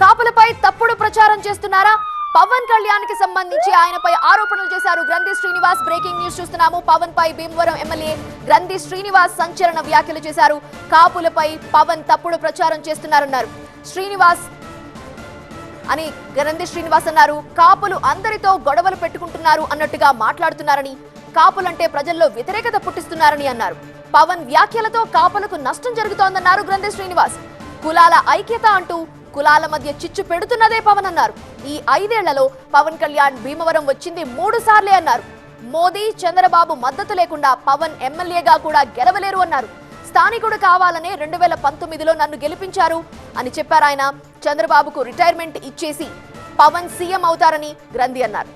కాపులపై తప్పుడు ప్రచారం చేస్తున్నారా? పవన్ కళ్యాణ్కి సంబంధించి ఆయనపై ఆరోపణలు చేశారు గ్రంథి శ్రీనివాస్. బ్రేకింగ్ న్యూస్ చూస్తున్నాము. పవన్ పై భీమవరం ఎమ్మెల్యే గ్రంథి శ్రీనివాస్ సంచలన వ్యాఖ్యలు చేశారు. కాపులపై పవన్ తప్పుడు ప్రచారం చేస్తున్నారన్నారు. శ్రీనివాస్ అని గ్రంథి శ్రీనివాస్ అన్నారు. కాపులు అందరితో గొడవలు పెట్టుకుంటున్నారు అన్నట్టుగా మాట్లాడుతున్నారని కాపులంటే ప్రజల్లో వ్యతిరేకత పుట్టిస్తున్నారని అన్నారు. పవన్ వ్యాఖ్యలతో కాపులకు నష్టం జరుగుతోందన్నారు గ్రంథి శ్రీనివాస్. కులాల ఐక్యత అంటూ కులాల మధ్య చిచ్చు పెడుతున్నదే పవన్ అన్నారు. ఈ ఐదేళ్ళలో పవన్ కళ్యాణ్ భీమవరం వచ్చింది మూడు సార్లే అన్నారు. మోదీ చంద్రబాబు మద్దతు లేకుండా పవన్ ఎమ్మెల్యేగా కూడా గెలవలేరు అన్నారు. స్థానికుడు కావాలనే రెండు వేల పంతొమ్మిదిలో నన్ను గెలిపించారు అని చెప్పారు ఆయన. చంద్రబాబుకు రిటైర్మెంట్ ఇచ్చేసి పవన్ సీఎం అవుతారని గ్రంథి అన్నారు.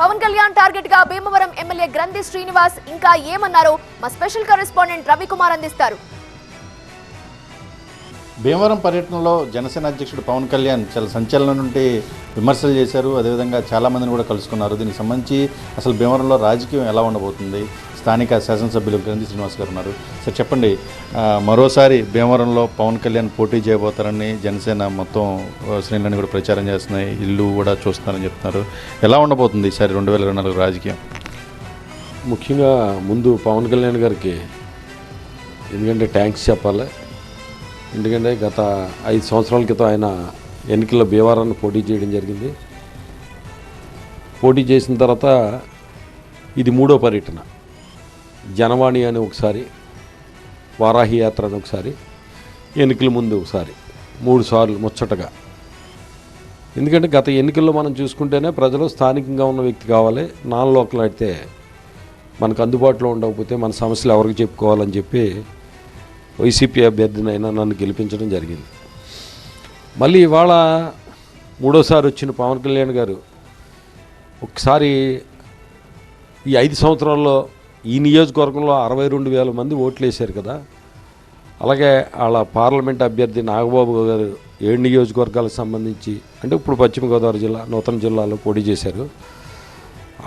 పవన్ కళ్యాణ్ టార్గెట్గా భీమవరం ఎమ్మెల్యే గ్రంథి శ్రీనివాస్ ఇంకా ఏమన్నారో మా స్పెషల్ కరెస్పాండెంట్ రవికుమార్ అందిస్తారు. భీమవరం పర్యటనలో జనసేన అధ్యక్షుడు పవన్ కళ్యాణ్ చాలా సంచలనం నుండి విమర్శలు చేశారు. అదేవిధంగా చాలామందిని కూడా కలుసుకున్నారు. దీనికి సంబంధించి అసలు భీమవరంలో రాజకీయం ఎలా ఉండబోతుంది? స్థానిక శాసనసభ్యులు గ్రంథి శ్రీనివాస్ గారు ఉన్నారు. సార్ చెప్పండి. మరోసారి భీమవరంలో పవన్ కళ్యాణ్ పోటీ చేయబోతారని జనసేన మొత్తం శ్రేణులన్నీ శ్రేణులని కూడా ప్రచారం చేస్తున్నాయి. ఇల్లు కూడా చూస్తున్నారని చెప్తున్నారు. ఎలా ఉండబోతుంది ఈసారి రెండు వేల ఇరవై నాలుగు రాజకీయం? ముఖ్యంగా ముందు పవన్ కళ్యాణ్ గారికి ఎందుకంటే ట్యాంక్స్ చెప్పాలి. ఎందుకంటే గత ఐదు సంవత్సరాల క్రితం ఆయన ఎన్నికల్లో భీమవరాన్ని పోటీ చేయడం జరిగింది. పోటీ చేసిన తర్వాత ఇది మూడో పర్యటన. జనవాణి అని ఒకసారి వారాహి యాత్ర అని ఒకసారి ఎన్నికల ముందు ఒకసారి మూడు సార్లు ముచ్చటగా. ఎందుకంటే గత ఎన్నికల్లో మనం చూసుకుంటేనే ప్రజలు స్థానికంగా ఉన్న వ్యక్తి కావాలి నాన్ లోకల్ అయితే మనకు అందుబాటులో ఉండకపోతే మన సమస్యలు ఎవరికి చెప్పుకోవాలని చెప్పి వైసీపీ అభ్యర్థినైనా నన్ను గెలిపించడం జరిగింది. మళ్ళీ ఇవాళ మూడోసారి వచ్చిన పవన్ కళ్యాణ్ గారు ఒకసారి ఈ ఐదు సంవత్సరాల్లో ఈ నియోజకవర్గంలో అరవై రెండు వేల మంది ఓట్లు వేశారు కదా. అలాగే వాళ్ళ పార్లమెంట్ అభ్యర్థి నాగబాబు గారు ఏడు నియోజకవర్గాలకు సంబంధించి అంటే ఇప్పుడు పశ్చిమ గోదావరి జిల్లా నూతన జిల్లాలో పోటీ చేశారు.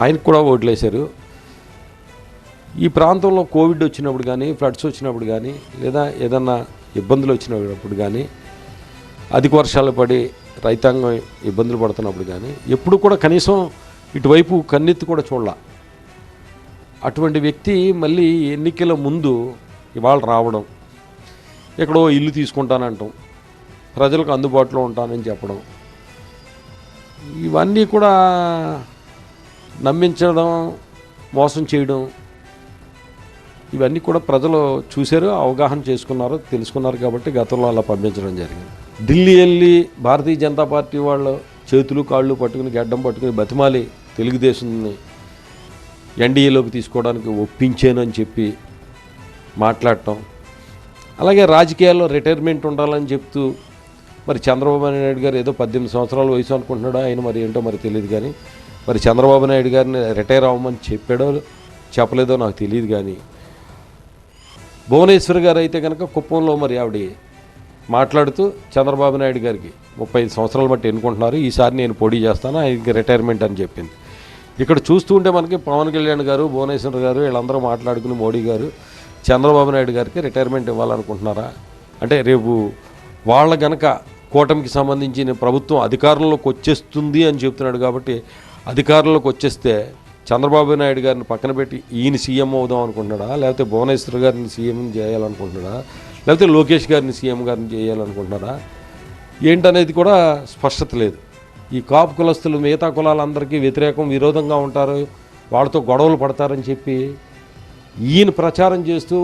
ఆయనకు కూడా ఓట్లు వేశారు. ఈ ప్రాంతంలో కోవిడ్ వచ్చినప్పుడు కానీ ఫ్లడ్స్ వచ్చినప్పుడు కానీ లేదా ఏదన్నా ఇబ్బందులు వచ్చినప్పుడు కానీ అధిక వర్షాలు పడి రైతాంగం ఇబ్బందులు పడుతున్నప్పుడు కానీ ఎప్పుడు కూడా కనీసం ఇటువైపు కన్నెత్తి కూడా చూడాల. అటువంటి వ్యక్తి మళ్ళీ ఎన్నికల ముందు ఇవాళ రావడం ఎక్కడో ఇల్లు తీసుకుంటానంటాం ప్రజలకు అందుబాటులో ఉంటానని చెప్పడం ఇవన్నీ కూడా నమ్మించడం మోసం చేయడం ఇవన్నీ కూడా ప్రజలు చూశారు అవగాహన చేసుకున్నారు తెలుసుకున్నారు కాబట్టి గతంలో అలా పంపించడం జరిగింది. ఢిల్లీ వెళ్ళి భారతీయ జనతా పార్టీ వాళ్ళు చేతులు కాళ్ళు పట్టుకుని గడ్డం పట్టుకుని బతిమాలి తెలుగుదేశంని ఎన్డీఏలోకి తీసుకోవడానికి ఒప్పించానని చెప్పి మాట్లాడటం. అలాగే రాజకీయాల్లో రిటైర్మెంట్ ఉండాలని చెప్తూ మరి చంద్రబాబు నాయుడు గారు ఏదో పద్దెనిమిది సంవత్సరాల వయసు అనుకుంటున్నాడో ఆయన మరి ఏంటో మరి తెలియదు కానీ మరి చంద్రబాబు నాయుడు గారిని రిటైర్ అవ్వమని చెప్పాడో చెప్పలేదో నాకు తెలియదు కానీ భువనేశ్వర్ గారు అయితే కనుక కుప్పంలో మరి ఆవిడ మాట్లాడుతూ చంద్రబాబు నాయుడు గారికి ముప్పై ఐదు సంవత్సరాలు బట్టి ఎన్నుకుంటున్నారు ఈసారి నేను పోటీ చేస్తాను ఆయనకి రిటైర్మెంట్ అని చెప్పింది. ఇక్కడ చూస్తూ ఉంటే మనకి పవన్ కళ్యాణ్ గారు భువనేశ్వర్ గారు వీళ్ళందరూ మాట్లాడుకుని మోడీ గారు చంద్రబాబు నాయుడు గారికి రిటైర్మెంట్ ఇవ్వాలనుకుంటున్నారా? అంటే రేపు వాళ్ళ గనక కూటమికి సంబంధించిన ప్రభుత్వం అధికారంలోకి వచ్చేస్తుంది అని చెప్తున్నాడు కాబట్టి అధికారంలోకి వచ్చేస్తే చంద్రబాబు నాయుడు గారిని పక్కన పెట్టి ఈయన సీఎం అవుదాం అనుకుంటున్నాడా? లేకపోతే భువనేశ్వర్ గారిని సీఎం చేయాలనుకుంటున్నాడా? లేకపోతే లోకేష్ గారిని సీఎం గారిని చేయాలనుకుంటున్నాడా ఏంటనేది కూడా స్పష్టత లేదు. ఈ కాపు కులస్తులు మిగతా కులాలందరికీ వ్యతిరేకం విరోధంగా ఉంటారు వాళ్ళతో గొడవలు పడతారని చెప్పి ఈయన ప్రచారం చేస్తూ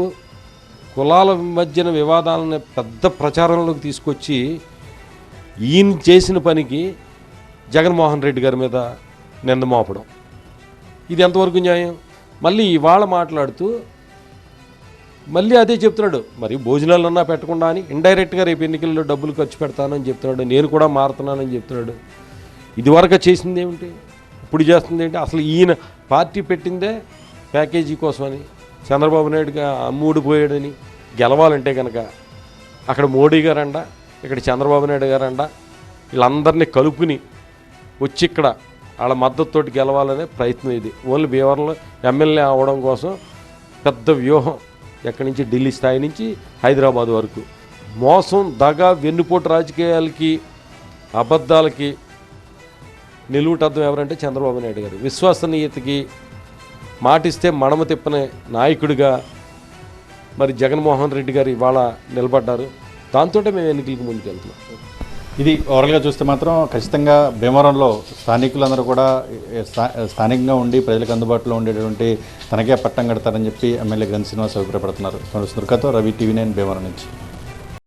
కులాల మధ్యన వివాదాలను పెద్ద ప్రచారంలోకి తీసుకొచ్చి ఈయన చేసిన పనికి జగన్మోహన్ రెడ్డి గారి మీద నింద మోపడం. ఇది ఎంతవరకు న్యాయం? మళ్ళీ ఇవాళ మాట్లాడుతూ మళ్ళీ అదే చెప్తున్నాడు మరి భోజనాలన్నా పెట్టకుండా అని ఇండైరెక్ట్గా రేపు ఎన్నికల్లో డబ్బులు ఖర్చు పెడతానని చెప్తున్నాడు నేను కూడా మారుతున్నానని చెప్తున్నాడు. ఇదివరకు చేసింది ఏమిటి? ఇప్పుడు చేస్తుంది ఏంటి? అసలు ఈయన పార్టీ పెట్టిందే ప్యాకేజీ కోసమని చంద్రబాబు నాయుడుగా అమ్ముడు పోయాడని గెలవాలంటే కనుక అక్కడ మోడీ గారండ ఇక్కడ చంద్రబాబు నాయుడు గారండ వీళ్ళందరినీ కలుపుని వచ్చి ఇక్కడ వాళ్ళ మద్దతుతోటి గెలవాలనే ప్రయత్నం ఇది. ఓన్లీ భీమవరంలో ఎమ్మెల్యే అవడం కోసం పెద్ద వ్యూహం ఎక్కడి నుంచి? ఢిల్లీ స్థాయి నుంచి హైదరాబాద్ వరకు. మోసం దగ వెన్నుపోటు రాజకీయాలకి అబద్ధాలకి నిలువుటద్దం ఎవరంటే చంద్రబాబు నాయుడు గారు. విశ్వసనీయతకి మాటిస్తే మడమ తిప్పనే నాయకుడిగా మరి జగన్మోహన్ రెడ్డి గారు ఇవాళ నిలబడ్డారు. దాంతో మేము ఎన్నికలకు ముందుకెళ్తున్నాం. ఇది ఓవరాల్గా చూస్తే మాత్రం ఖచ్చితంగా భీమవరంలో స్థానికులందరూ కూడా స్థా- స్థానికంగా ఉండి ప్రజలకు అందుబాటులో ఉండేటువంటి తనకే పట్టం కడతారని చెప్పి ఎమ్మెల్యే గ్రంథ శ్రీనివాస్ అభిప్రాయపడుతున్నారు. సునృకతో రవి టీవీ నైన్ భీమవరం నుంచి.